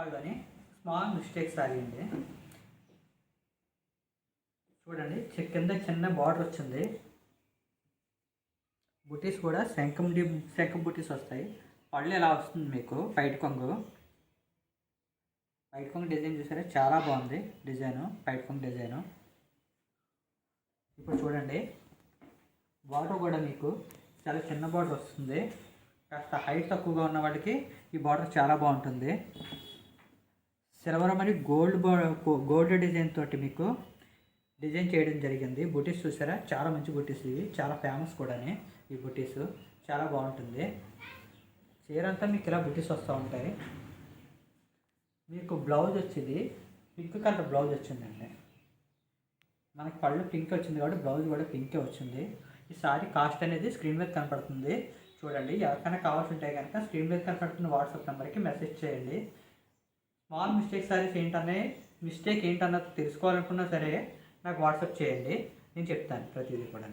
కానీ small mistakes ఆగింది. చూడండి కింద చిన్న బార్డర్ వచ్చింది. బుటీస్ కూడా శంఖం డి శంఖం బుటీస్ వస్తాయి. పళ్ళు ఎలా వస్తుంది మీకు? పైట్ కొంగు. పైట్ కొంగు డిజైన్ చూసారా? చాలా బాగుంది డిజైను పైట్ కొంగు డిజైను. ఇప్పుడు చూడండి బార్డర్ కూడా మీకు చాలా చిన్న బార్డర్ వస్తుంది. కాస్త హైట్ తక్కువగా ఉన్న వాళ్ళకి ఈ బార్డర్ చాలా బాగుంటుంది. సిల్వర్ మరియు గోల్డ్ గోల్డ్ డిజైన్ తోటి మీకు డిజైన్ చేయడం జరిగింది. బుటీస్ చూసారా? చాలా మంచి బుటీస్ ఇవి. చాలా ఫేమస్ కూడాని ఈ బుటీస్. చాలా బాగుంటుంది. చీర అంతా మీకు ఇలా బుటీస్ వస్తూ ఉంటాయి. మీకు బ్లౌజ్ వచ్చింది. పింక్ కలర్ బ్లౌజ్ వచ్చిందండి. మనకి పళ్ళు పింక్ వచ్చింది కాబట్టి బ్లౌజ్ కూడా పింకే వచ్చింది. ఈ సారీ కాస్ట్ అనేది స్క్రీన్ మీద కనపడుతుంది. చూడండి ఎవరికైనా కావాల్సి ఉంటే కనుక స్క్రీన్ మీద కనపడుతున్న వాట్సాప్ నెంబర్కి మెసేజ్ చేయండి. స్మాల్ మిస్టేక్ సారీస్ ఏంటనే మిస్టేక్ ఏంటన్నది తెలుసుకోవాలనుకున్నా సరే నాకు వాట్సాప్ చేయండి. నేను చెప్తాను ప్రతిదీ కూడా